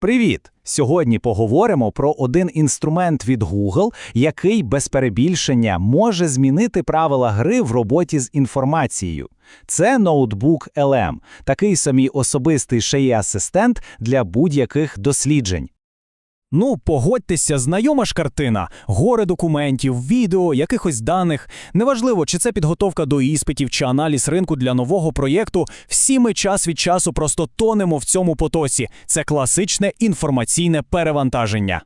Привіт! Сьогодні поговоримо про один інструмент від Google, який без перебільшення може змінити правила гри в роботі з інформацією. Це ноутбук LM, такий самий особистий шиї асистент для будь-яких досліджень. Ну, погодьтеся, знайома ж картина, гори документів, відео, якихось даних. Неважливо, чи це підготовка до іспитів, чи аналіз ринку для нового проєкту. Всі ми час від часу просто тонемо в цьому потоці. Це класичне інформаційне перевантаження.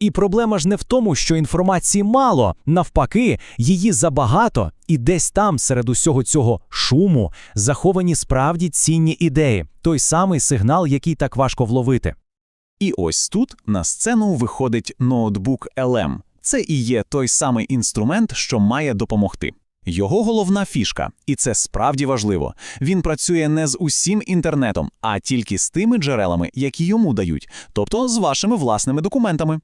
І проблема ж не в тому, що інформації мало, навпаки, її забагато, і десь там, серед усього цього шуму, заховані справді цінні ідеї, той самий сигнал, який так важко вловити. І ось тут на сцену виходить ноутбук LM. Це і є той самий інструмент, що має допомогти. Його головна фішка, і це справді важливо. Він працює не з усім інтернетом, а тільки з тими джерелами, які йому дають, тобто з вашими власними документами.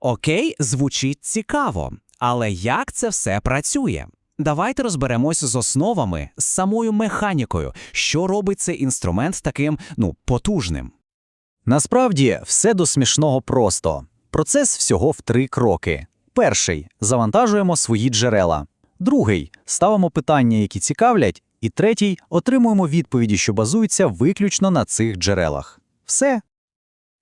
Окей, звучить цікаво, але як це все працює? Давайте розберемося з основами, з самою механікою, що робить цей інструмент таким, ну, потужним. Насправді, все до смішного просто. Процес всього в три кроки. Перший завантажуємо свої джерела. Другий ставимо питання, які цікавлять. І третій отримуємо відповіді, що базуються виключно на цих джерелах. Все.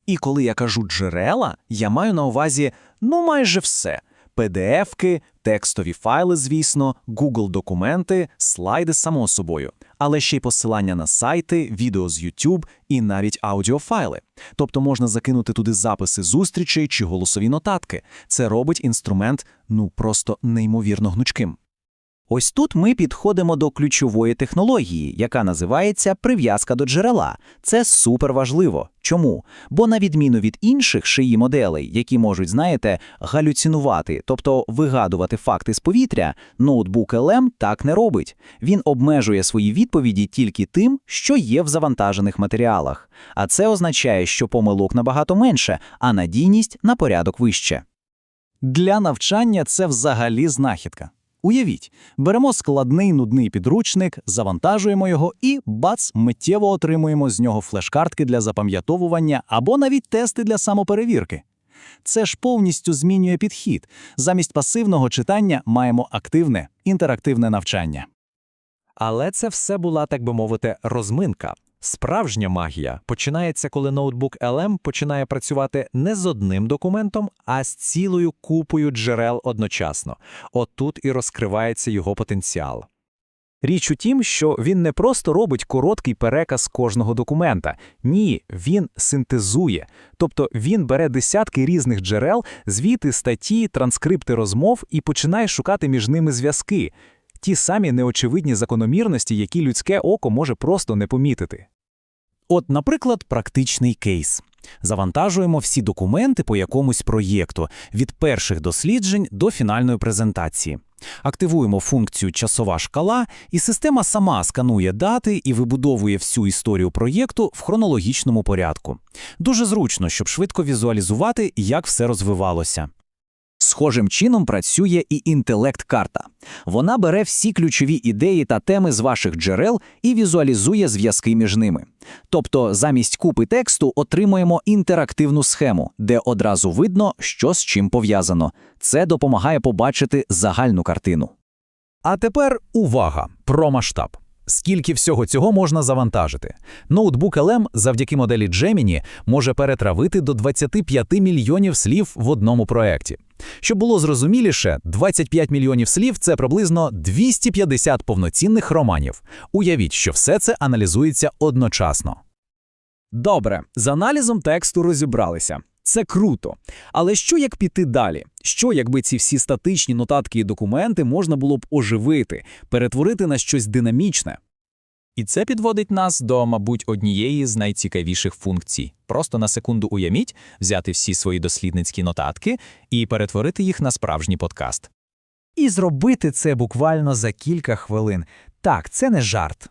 І коли я кажу джерела, я маю на увазі ну майже все: PDF-ки, текстові файли, звісно, Google документи, слайди само собою, але ще й посилання на сайти, відео з YouTube і навіть аудіофайли. Тобто можна закинути туди записи зустрічей чи голосові нотатки. Це робить інструмент ну просто неймовірно гнучким. Ось тут ми підходимо до ключової технології, яка називається прив'язка до джерела. Це супер важливо. Чому? Бо на відміну від інших шиї моделей, які можуть, знаєте, галюцинувати, тобто вигадувати факти з повітря, ноутбук LM так не робить. Він обмежує свої відповіді тільки тим, що є в завантажених матеріалах. А це означає, що помилок набагато менше, а надійність на порядок вище. Для навчання це взагалі знахідка. Уявіть, беремо складний нудний підручник, завантажуємо його і бац, миттєво отримуємо з нього флеш-картки для запам'ятовування або навіть тести для самоперевірки. Це ж повністю змінює підхід. Замість пасивного читання маємо активне, інтерактивне навчання. Але це все була, так би мовити, розминка. Справжня магія починається, коли ноутбук LM починає працювати не з одним документом, а з цілою купою джерел одночасно. Отут і розкривається його потенціал. Річ у тім, що він не просто робить короткий переказ кожного документа. Ні, він синтезує. Тобто він бере десятки різних джерел, звіти, статті, транскрипти розмов і починає шукати між ними зв'язки. Ті самі неочевидні закономірності, які людське око може просто не помітити. От, наприклад, практичний кейс. Завантажуємо всі документи по якомусь проєкту від перших досліджень до фінальної презентації. Активуємо функцію часова шкала, і система сама сканує дати і вибудовує всю історію проєкту в хронологічному порядку. Дуже зручно, щоб швидко візуалізувати, як все розвивалося. Схожим чином працює і інтелект-карта. Вона бере всі ключові ідеї та теми з ваших джерел і візуалізує зв'язки між ними. Тобто, замість купи тексту отримуємо інтерактивну схему, де одразу видно, що з чим пов'язано. Це допомагає побачити загальну картину. А тепер увага про масштаб. Скільки всього цього можна завантажити? Ноутбук LM завдяки моделі Gemini може перетравити до 25 мільйонів слів в одному проєкті. Щоб було зрозуміліше, 25 мільйонів слів це приблизно 250 повноцінних романів. Уявіть, що все це аналізується одночасно. Добре, з аналізом тексту розібралися. Це круто. Але що як піти далі? Що, якби ці всі статичні нотатки і документи можна було б оживити, перетворити на щось динамічне? І це підводить нас до, мабуть, однієї з найцікавіших функцій. Просто на секунду уявіть, взяти всі свої дослідницькі нотатки і перетворити їх на справжній подкаст. І зробити це буквально за кілька хвилин. Так, це не жарт.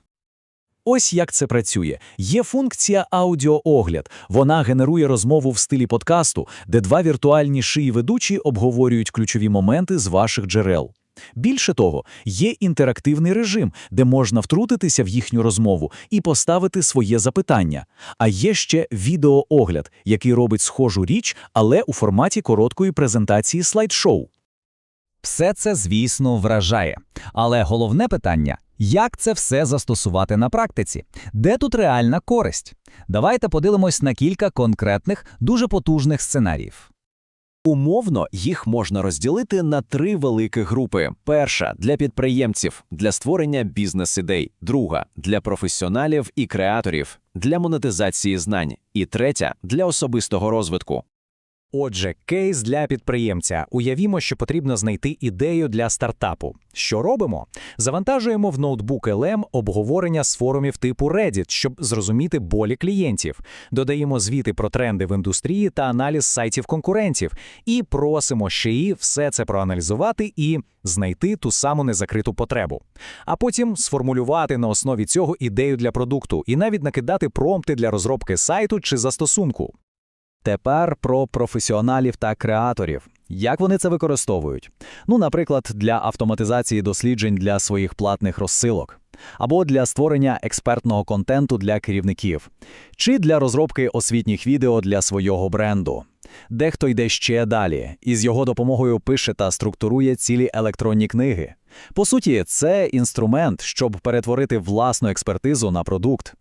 Ось як це працює. Є функція аудіоогляд. Вона генерує розмову в стилі подкасту, де два віртуальні шиї ведучі обговорюють ключові моменти з ваших джерел. Більше того, є інтерактивний режим, де можна втрутитися в їхню розмову і поставити своє запитання. А є ще відеоогляд, який робить схожу річ, але у форматі короткої презентації слайд-шоу. Все це, звісно, вражає. Але головне питання як це все застосувати на практиці? Де тут реальна користь? Давайте подивимось на кілька конкретних, дуже потужних сценаріїв. Умовно їх можна розділити на три великі групи: перша для підприємців для створення бізнес-ідей, друга для професіоналів і креаторів для монетизації знань, і третя для особистого розвитку. Отже, кейс для підприємця. Уявімо, що потрібно знайти ідею для стартапу. Що робимо? Завантажуємо в ноутбук LM обговорення з форумів типу Reddit, щоб зрозуміти болі клієнтів. Додаємо звіти про тренди в індустрії та аналіз сайтів конкурентів. І просимо ШИІ все це проаналізувати і знайти ту саму незакриту потребу. А потім сформулювати на основі цього ідею для продукту і навіть накидати промпти для розробки сайту чи застосунку. Тепер про професіоналів та креаторів. Як вони це використовують? Ну, наприклад, для автоматизації досліджень для своїх платних розсилок, або для створення експертного контенту для керівників, чи для розробки освітніх відео для свого бренду. Дехто йде ще далі і з його допомогою пише та структурує цілі електронні книги. По суті, це інструмент, щоб перетворити власну експертизу на продукт.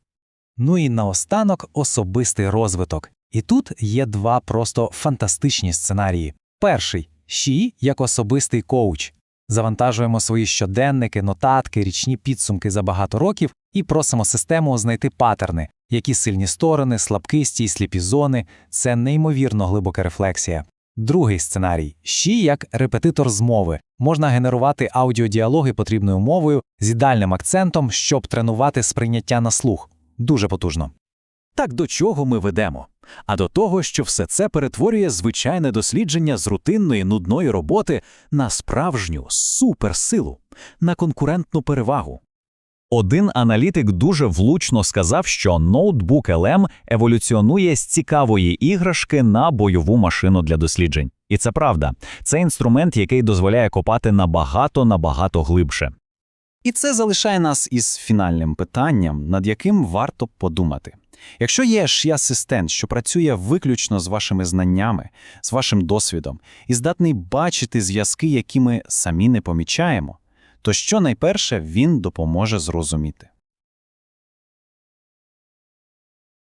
Ну і наостанок особистий розвиток. І тут є два просто фантастичні сценарії. Перший Ші як особистий коуч. Завантажуємо свої щоденники, нотатки, річні підсумки за багато років і просимо систему знайти паттерни, які сильні сторони, слабкисті і сліпі зони. Це неймовірно глибока рефлексія. Другий сценарій Ші як репетитор змови. Можна генерувати аудіодіалоги потрібною мовою з ідеальним акцентом, щоб тренувати сприйняття на слух. Дуже потужно. Так до чого ми ведемо? А до того, що все це перетворює звичайне дослідження з рутинної нудної роботи на справжню суперсилу, на конкурентну перевагу. Один аналітик дуже влучно сказав, що ноутбук LM еволюціонує з цікавої іграшки на бойову машину для досліджень. І це правда. Це інструмент, який дозволяє копати набагато-набагато глибше. І це залишає нас із фінальним питанням, над яким варто подумати. Якщо є ж асистент, що працює виключно з вашими знаннями, з вашим досвідом і здатний бачити зв'язки, які ми самі не помічаємо, то що найперше він допоможе зрозуміти?